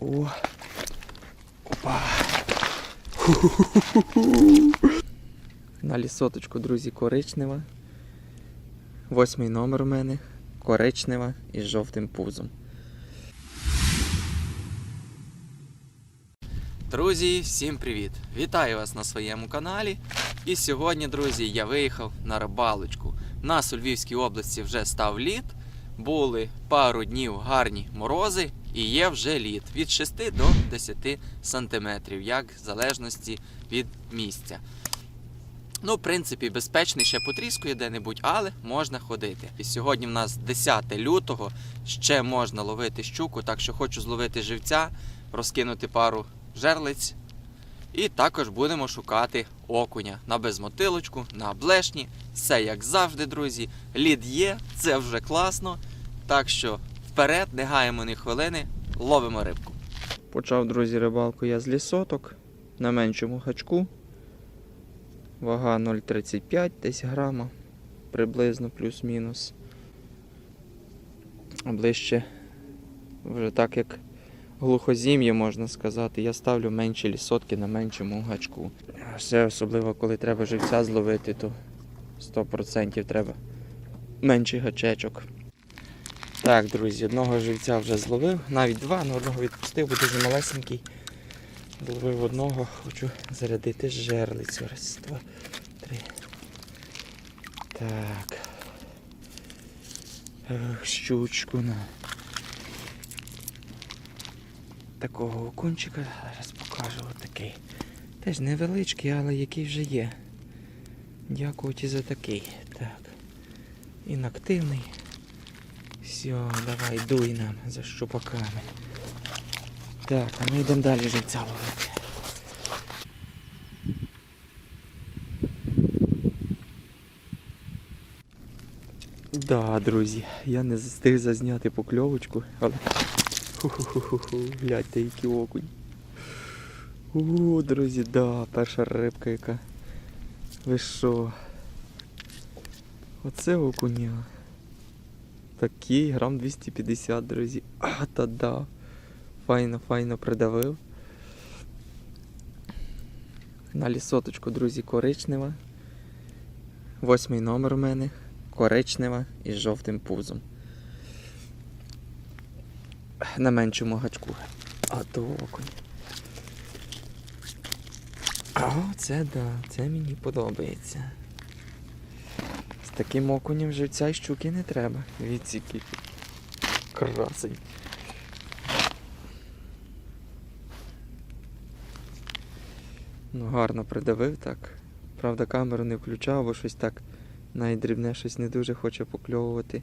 О. Опа. На лісоточку, друзі, коричнева. Восьмий номер у мене. Коричнева із жовтим пузом. Друзі, всім привіт! Вітаю вас на своєму каналі. І сьогодні, друзі, я виїхав на рибалочку. У нас у Львівській області вже став лід. Були пару днів гарні морози, і є вже лід від 6 до 10 сантиметрів, як в залежності від місця. Ну, в принципі, безпечний ще потріскує де-небудь, але можна ходити. І сьогодні в нас 10 лютого, ще можна ловити щуку, так що хочу зловити живця, розкинути пару жерлиць. І також будемо шукати окуня на безмотилочку, на блешні. Все як завжди, друзі. Лід є, це вже класно. Так що вперед, не гаємо ні хвилини, ловимо рибку. Почав, друзі, рибалку я з лісоток на меншому гачку. Вага 0,35 десь грама, приблизно плюс-мінус. Ближче, вже так як глухозім'я, можна сказати, я ставлю менші лісотки на меншому гачку. Ще особливо, коли треба живця зловити, то 100% треба менший гачечок. Так, друзі, одного живця вже зловив, навіть два, але одного відпустив, бо дуже малесенький. Зловив одного, хочу зарядити жерлицю. Раз, два, три. Так. Щучку на. Такого окунчика зараз покажу отакий. Теж невеличкий, але який вже є. Дякувати за такий. Так. Інактивний. Все, давай, дуй нам за щупаками. Так, а ми йдемо далі живця ловити. Да, друзі, я не встиг зазняти покльовочку, але. Ху-ху-ху-ху, гляньте, який окунь. О, друзі, да, перша рибка яка. Ви що? Оце окуня. Такий, грам 250, друзі. А, та да. Файно, файно придавив. На лісоточку, друзі, коричнева. Восьмий номер у мене. Коричнева із жовтим пузом. На меншому гачку. А то окунь. А, це да, це мені подобається. Таким окунем живця й щуки не треба. Відсіки. Красень. Ну, гарно придавив так. Правда, камеру не включав, бо щось так найдрібне щось не дуже хоче покльовувати.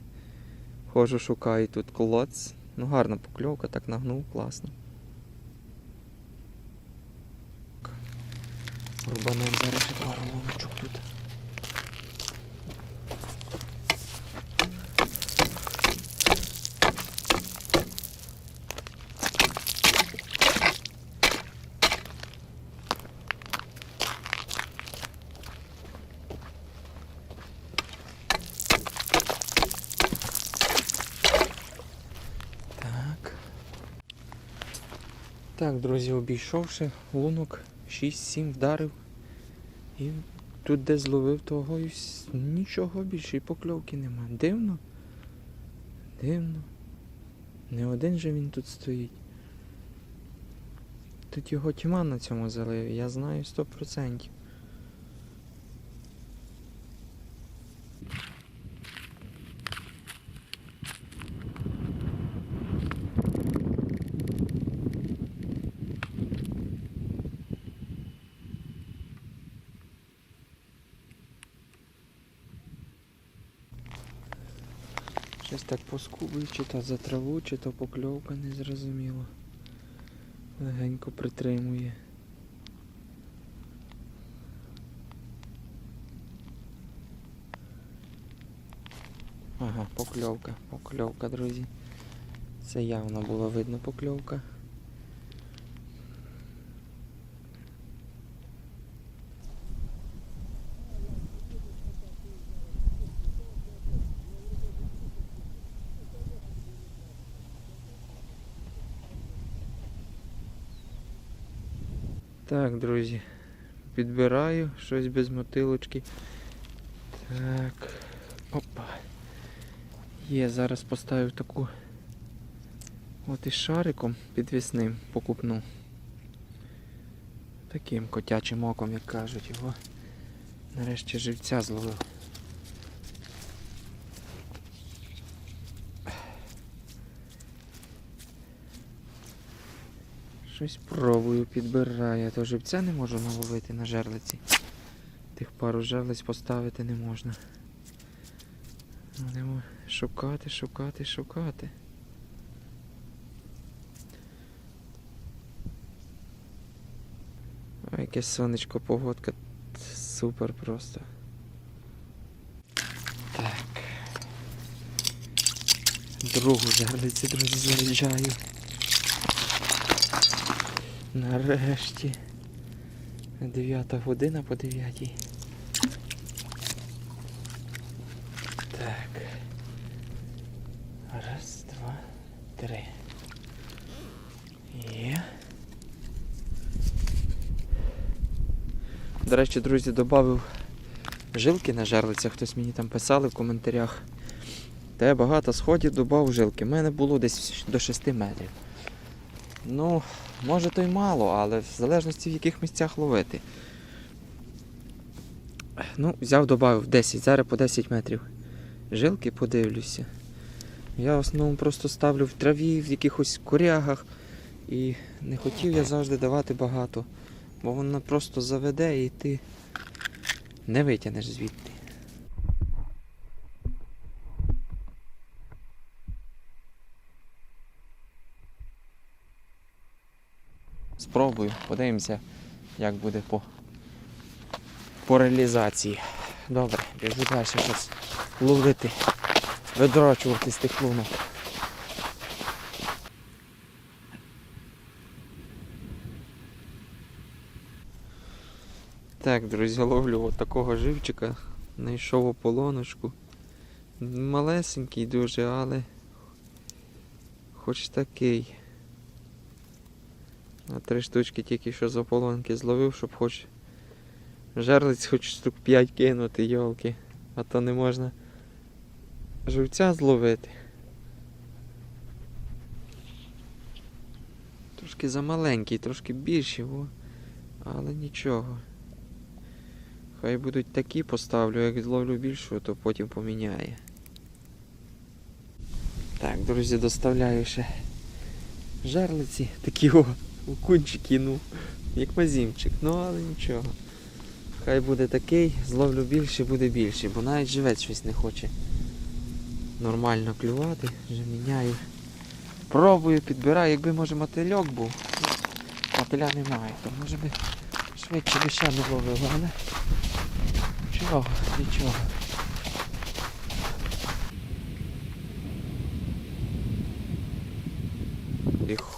Хожу, шукаю тут колоц. Ну, гарна покльовка, так нагнув, класно. Рубанем зараз пару ловочок тут. Так. Так, друзі, обійшовши лунок 6-7 вдарив. І тут де зловив того і нічого більше і покльовки нема. Дивно. Дивно. Не один же він тут стоїть. Тут його тьма на цьому заливі, я знаю 100%. Поскубую, чи то за траву, чи то покльовка не зрозуміло. Легенько притримує. Ага, покльовка, покльовка, друзі. Це явно було видно покльовка. Так, друзі, підбираю щось без мотилочки. Так. Опа. Є, зараз поставив таку от із шариком підвісним покупну. Таким котячим оком, як кажуть, його нарешті живця зловив. Щось пробую, підбираю, а то живця не можу наловити на жерлиці. Тих пару жерлиць поставити не можна. Будемо шукати, шукати, шукати. Ой, яке сонечко, погодка. Супер просто. Так. Другу жерлиці, друзі, заряджаю. Нарешті. Дев'ята година по дев'ятій. Так. Раз, два, три. Є. До речі, друзі, додав жилки на жерлицях. Хтось мені там писали в коментарях. Та я багато сходів додав жилки. У мене було десь до 6 метрів. Ну, може то й мало, але в залежності в яких місцях ловити. Ну, взяв, додав 10, зараз по 10 метрів. Жилки подивлюся. Я в основному просто ставлю в траві, в якихось корягах. І не хотів я завжди давати багато, бо воно просто заведе і ти не витягнеш звідти. Спробую, подивимося, як буде по, по реалізації. Добре, біжу далі щось ловити, видрачувати з тих лунок. Так, друзі, ловлю от такого живчика. Знайшов ополоночку. Малесенький дуже, але хоч такий. На три штучки тільки що з ополонки зловив, щоб хоч жерлиць хоч штук 5 кинути, йолки. А то не можна живця зловити. Трошки замаленький, трошки більший, о. але нічого. Хай будуть такі поставлю, як зловлю більшу, то потім поміняє. Так, друзі, доставляю ще жерлиці, такі о, окунчики, ну, як мазімчик, ну але нічого. Хай буде такий, зловлю більше, буде більше, бо навіть живець щось не хоче нормально клювати, вже міняю. Пробую, підбираю, якби може мотильок був. Мотиля немає, то може би швидше би ще не ловив, але нічого, нічого.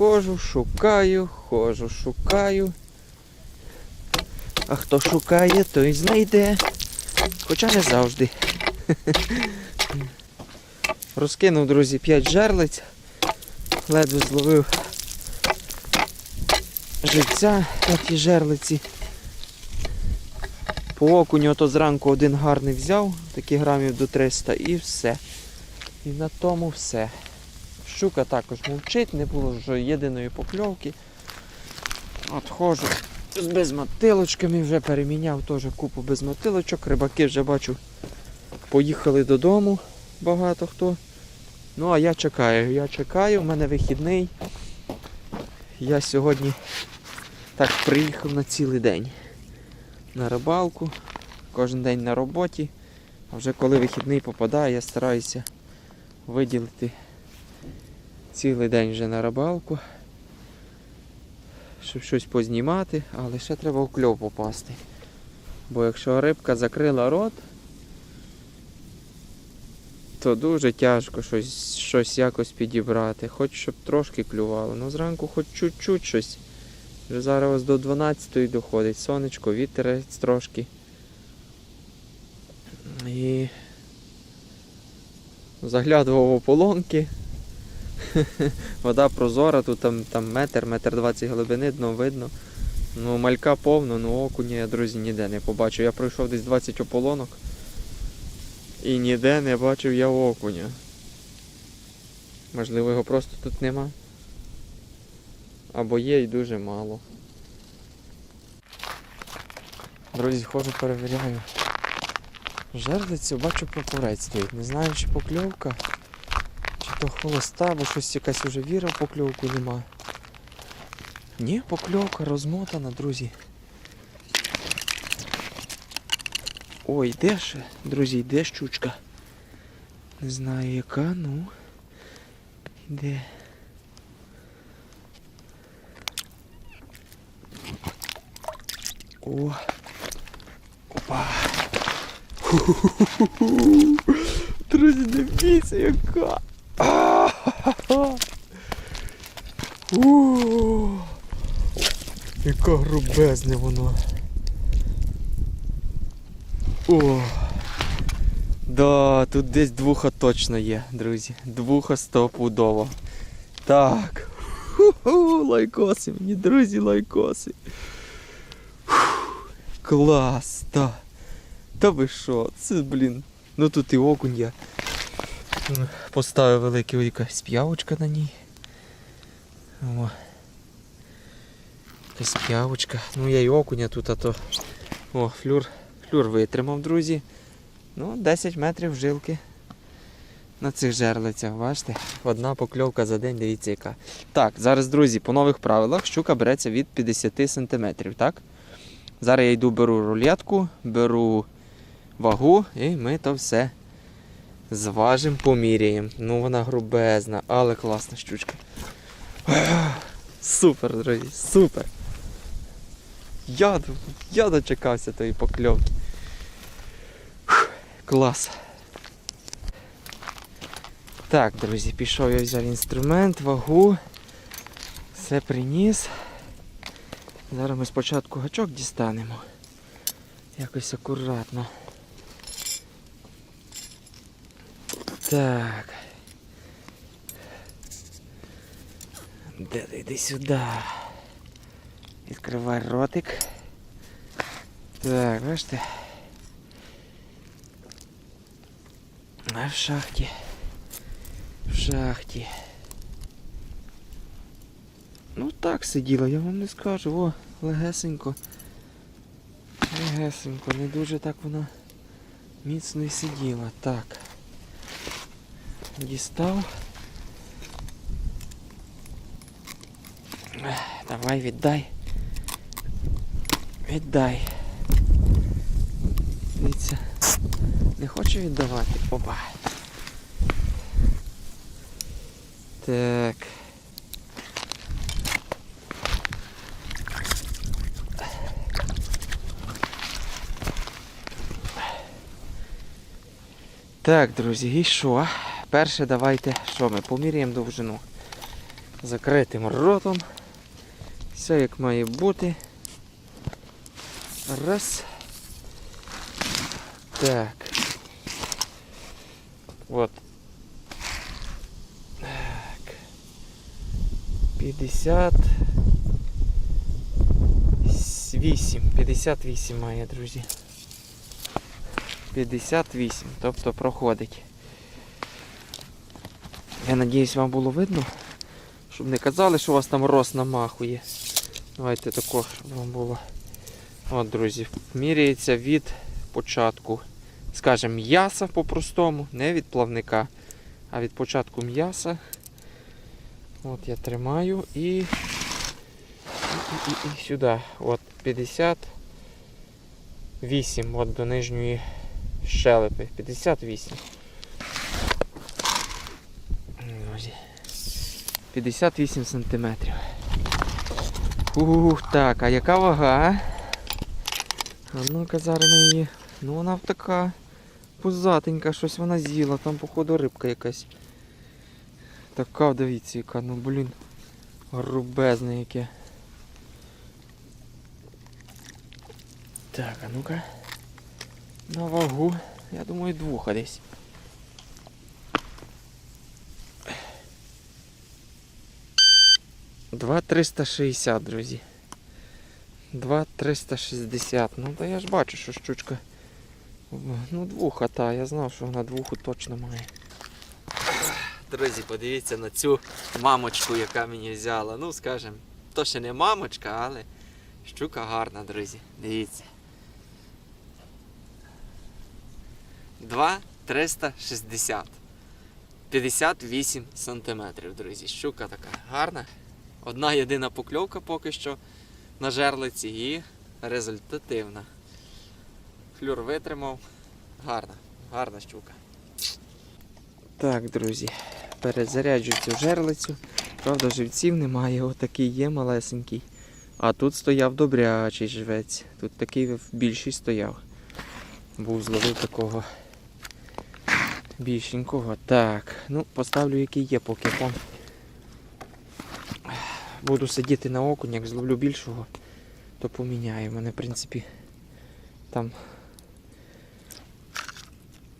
І ходжу, шукаю, ходжу, шукаю. А хто шукає, той знайде. Хоча не завжди. Розкинув, друзі, 5 жерлиць. Ледве зловив живця на тій жерлиці. По окуню то зранку один гарний взяв, такі грамів до 300 і все. І на тому все. Щука також мовчить, не було вже єдиної покльовки. От ходжу з безмотилочками, вже переміняв теж купу безмотилочок. Рибаки вже бачу поїхали додому багато хто. Ну а я чекаю, я чекаю, в мене вихідний. Я сьогодні так приїхав на цілий день на рибалку. Кожен день на роботі. А вже коли вихідний попадає, я стараюся виділити цілий день вже на рибалку. Щоб щось познімати, але ще треба в кльов попасти. Бо якщо рибка закрила рот, то дуже тяжко щось, щось якось підібрати. Хоч щоб трошки клювало. Ну зранку хоч чуть-чуть щось. Вже зараз до 12 доходить. Сонечко, вітерець трошки. І заглядував ополонки. Вода прозора, тут там, там метр, метр двадцять глибини, дно видно. Ну, малька повно, ну окуня я, друзі, ніде не побачив. Я пройшов десь 20 ополонок. І ніде не бачив я окуня. Можливо, його просто тут нема. Або є і дуже мало. Друзі, ходжу перевіряю. Жерлицю, бачу прапорець стоїть. Не знаю, чи покльовка, то холоста, бо щось якась уже віра в покльовку нема. Ні, покльовка розмотана, друзі. Ой, йде ще, друзі, йде щучка. Не знаю яка, ну. Йде. О. Опа. Друзі, дивіться, яка. Яка грубезне воно. О. Да, тут десь двуха точно є, друзі. Двуха стопудово. Так. Ху-ху, лайкоси мені, друзі, лайкоси. Клас, та. Та ви що? Це, блін. Ну тут і окунь є. Поставив великий якась п'явочка на ній. О. Якась п'явочка. Ну я і окуня тут, а то. О, флюр. Флюр витримав, друзі. Ну, 10 метрів жилки. На цих жерлицях, бачите? Одна покльовка за день, дивіться яка. Так, зараз, друзі, по нових правилах щука береться від 50 см, так? Зараз я йду беру рулетку, беру вагу і ми то все зважимо, поміряємо. Ну вона грубезна, але класна щучка. Супер, друзі, супер. Я, я дочекався тої покльовки. Клас. Так, друзі, пішов я взяв інструмент, вагу. Все приніс. Зараз ми спочатку гачок дістанемо. Якось акуратно. Так. Де ти йди сюди? Відкривай ротик. Так, бачите? А в шахті. В шахті. Ну так сиділа, я вам не скажу, о, легесенько. Легесенько, не дуже так вона міцно і сиділа. Так. Дістав. Давай віддай. Віддай. Дивіться. Не хочу віддавати. Опа. Так. Так, друзі, і що? Перше давайте, що ми поміряємо довжину. Закритим ротом. Все як має бути. Раз. Так. От. Так. 58. 58 має, друзі. 58, тобто проходить. Я надіюсь, вам було видно, щоб не казали, що у вас там рост намахує. Давайте також, щоб вам було. От, друзі, міряється від початку, скажімо, м'яса по-простому, не від плавника, а від початку м'яса. От я тримаю і, і, і, і, і сюди. От 58 от до нижньої щелепи. 58. Друзі. 58 сантиметрів. Ух, так, а яка вага? А ну-ка зараз на її. Ну вона така пузатенька, щось вона з'їла, там походу рибка якась. Така, дивіться, яка, ну блін, грубезне яке. Так, а ну-ка. На вагу, я думаю, двуха десь. Два 360, друзі. 2,360. Ну, та я ж бачу, що щучка. Ну, двуха, та, я знав, що вона двуху точно має. Друзі, подивіться на цю мамочку, яка мені взяла. Ну, скажем, то ще не мамочка, але щука гарна, друзі. Дивіться. 2,360. 58 сантиметрів, друзі. Щука така гарна. Одна єдина покльовка поки що на жерлиці і результативна. Флюр витримав. Гарна, гарна щука. Так, друзі, перезаряджу цю жерлицю. Правда, живців немає, отакий є малесенький. А тут стояв добрячий живець. Тут такий більший стояв. Був зловив такого більшенького. Так, ну поставлю який є, поки там. Буду сидіти на окунь, як зловлю більшого, то поміняю. У мене, в принципі, там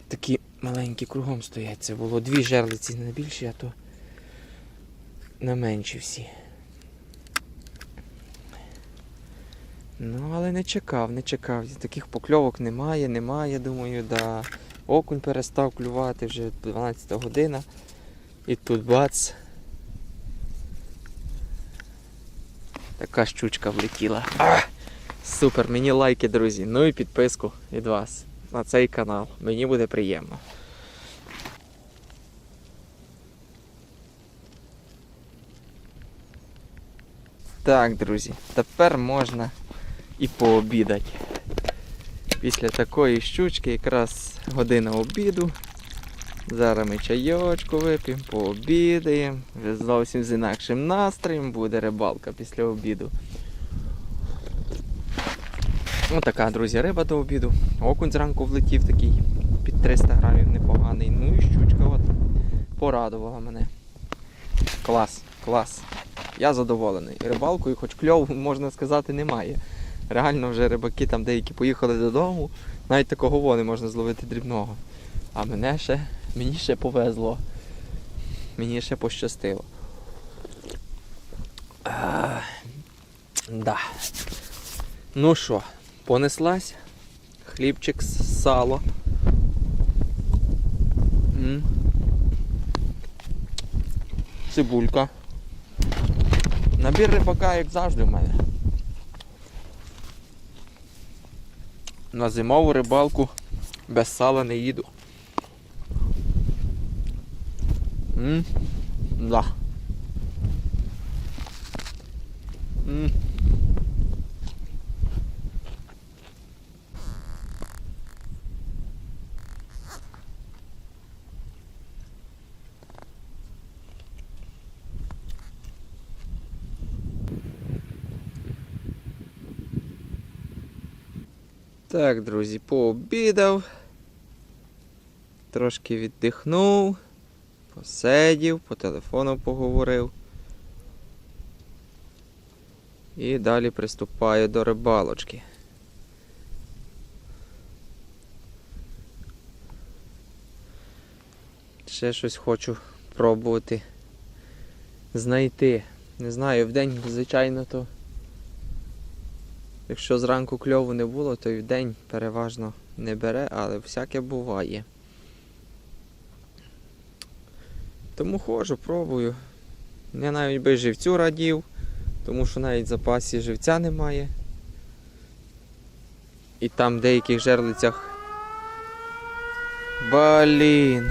такі маленькі кругом стоять. Це було дві жерлиці на більші, а то на менші всі. Ну, але не чекав, не чекав. Таких покльовок немає, немає, думаю, да. Окунь перестав клювати вже 12 година. І тут бац. Така щучка влетіла. А! Супер, мені лайки, друзі. Ну і підписку від вас на цей канал. Мені буде приємно. Так, друзі, тепер можна і пообідати. Після такої щучки якраз година обіду. Зараз ми чайочку вип'ємо, пообідаємо. Зовсім з інакшим настроєм буде рибалка після обіду. Ось така, друзі, риба до обіду. Окунь зранку влетів такий під 300 грамів непоганий. Ну і щучка от порадувала мене. Клас, клас. Я задоволений. Рибалкою, хоч кльову, можна сказати, немає. Реально вже рибаки там деякі поїхали додому, навіть такого не можна зловити дрібного. А мене ще, мені ще повезло. Мені ще пощастило. А, да. Ну що, понеслась. Хлібчик з сало. М. Цибулька. Набір рибака, як завжди, в мене. На зимову рибалку без сала не їду. М? Да. М. Так, друзі, пообідав. Трошки віддихнув, посидів, по телефону поговорив. І далі приступаю до рибалочки. Ще щось хочу пробувати знайти. Не знаю, вдень, звичайно, то. Якщо зранку кльову не було, то й вдень переважно не бере, але всяке буває. Тому ходжу, пробую. Я навіть би живцю радів, тому що навіть в запасі живця немає. І там в деяких жерлицях. Блін.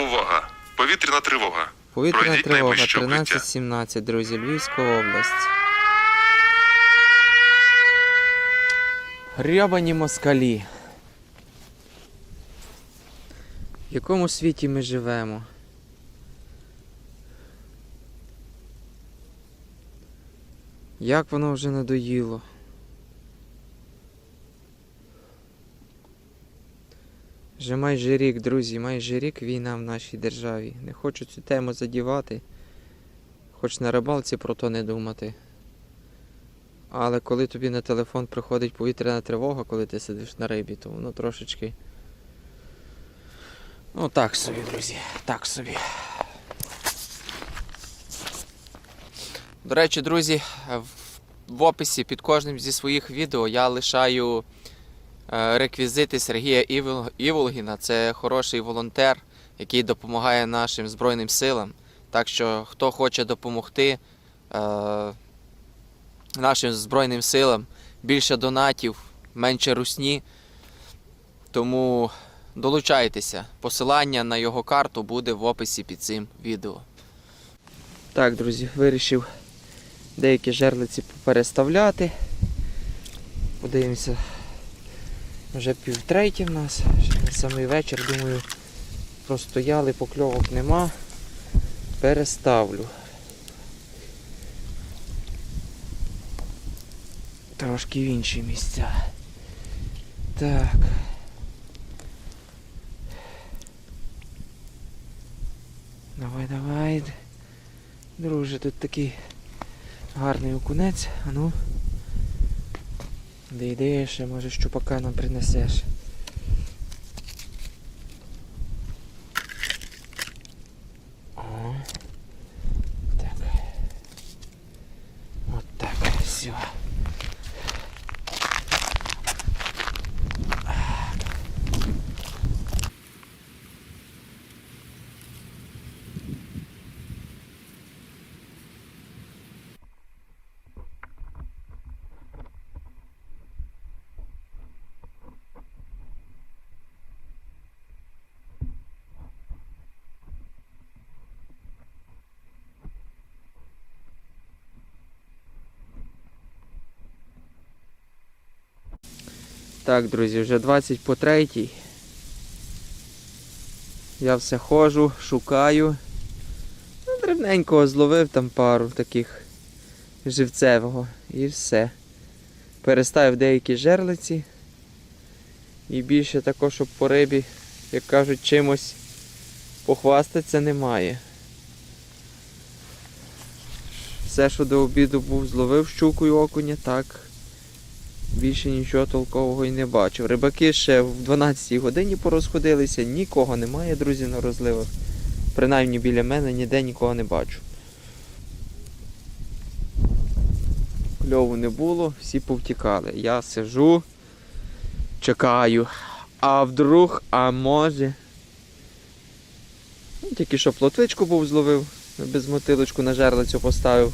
Увага! Повітряна тривога. Повітряна Пройдіть тривога найближче укриття. 13-17, друзі, Львівська область. Грьобані москалі. В якому світі ми живемо? Як воно вже надоїло? Вже майже рік, друзі, майже рік війна в нашій державі. Не хочу цю тему задівати, хоч на рибалці про то не думати. Але коли тобі на телефон приходить повітряна тривога, коли ти сидиш на рибі, то воно трошечки. Ну так собі, друзі, так собі. До речі, друзі, в, описі під кожним зі своїх відео я лишаю е, реквізити Сергія Іволгіна. Це хороший волонтер, який допомагає нашим Збройним силам. Так що, хто хоче допомогти е, нашим Збройним силам, більше донатів, менше русні. Тому долучайтеся. Посилання на його карту буде в описі під цим відео. Так, друзі, вирішив деякі жерлиці переставляти. Подивимося. Вже півтреті в нас. Ще самий вечір, думаю, простояли, покльовок нема. Переставлю. Трошки в інші місця. Так. Давай, давай. Друже, тут такий гарний окунець. А ну. Де йдеш, може, може щупака нам принесеш. О. Так. От так. Все. Так, друзі, вже 20 по третій. Я все ходжу, шукаю. Ну, дрібненького зловив там пару таких живцевого і все. Переставив деякі жерлиці. І більше також, щоб по рибі, як кажуть, чимось похвастатися немає. Все, що до обіду був, зловив щуку і окуня, так. Більше нічого толкового і не бачив. Рибаки ще в 12 годині порозходилися, нікого немає, друзі, на розливах. Принаймні біля мене ніде нікого не бачу. Кльову не було, всі повтікали. Я сижу, чекаю. А вдруг, а може. Ну, Тільки що плотвичку був зловив, без мотилочку на жерлицю поставив.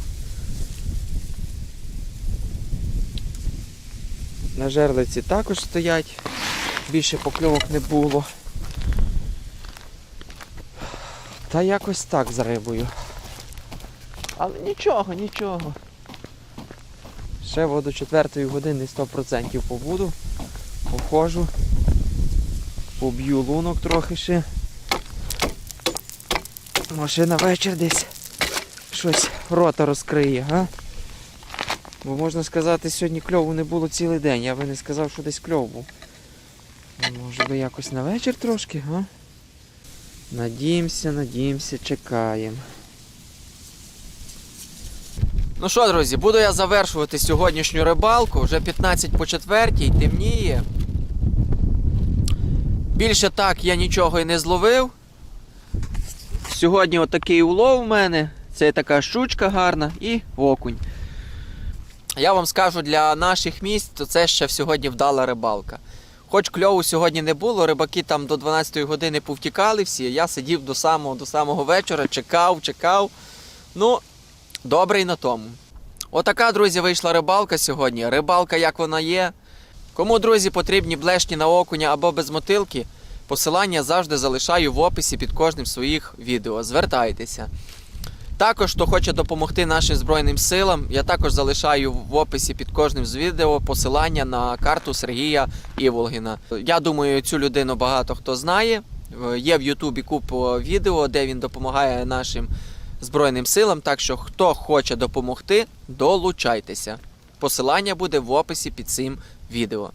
На жерлиці також стоять. Більше покльовок не було. Та якось так з рибою. Але нічого, нічого. Ще во до 4 години 100% побуду. Походжу. Поб'ю лунок трохи ще. Може на вечір десь щось рота розкриє, га? Бо можна сказати, сьогодні кльову не було цілий день. Я би не сказав, що десь кльов був. Може би якось на вечір трошки, га? Надіємося, надіємося, чекаємо. Ну що, друзі, буду я завершувати сьогоднішню рибалку. Вже 15 по 4 темніє. Більше так я нічого і не зловив. Сьогодні отакий улов у мене. Це така щучка гарна і окунь. Я вам скажу, для наших місць то це ще сьогодні вдала рибалка. Хоч кльову сьогодні не було, рибаки там до 12 години повтікали всі. Я сидів до самого, до самого вечора, чекав, чекав. Ну, добре і на тому. Отака, друзі, вийшла рибалка сьогодні. Рибалка, як вона є. Кому, друзі, потрібні блешні на окуня або без мотилки, посилання завжди залишаю в описі під кожним своїх відео. Звертайтеся. Також, хто хоче допомогти нашим Збройним силам, я також залишаю в описі під кожним з відео посилання на карту Сергія Іволгіна. Я думаю, цю людину багато хто знає. Е, Є в Ютубі купа відео, де він допомагає нашим Збройним силам. Так що, хто хоче допомогти, долучайтеся. Посилання буде в описі під цим відео.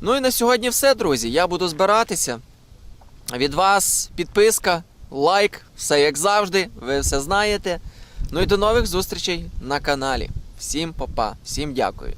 Ну і на сьогодні все, друзі. Я буду збиратися. Від вас підписка, лайк, все як завжди, ви все знаєте. Ну і до нових зустрічей на каналі. Всім па-па, всім дякую.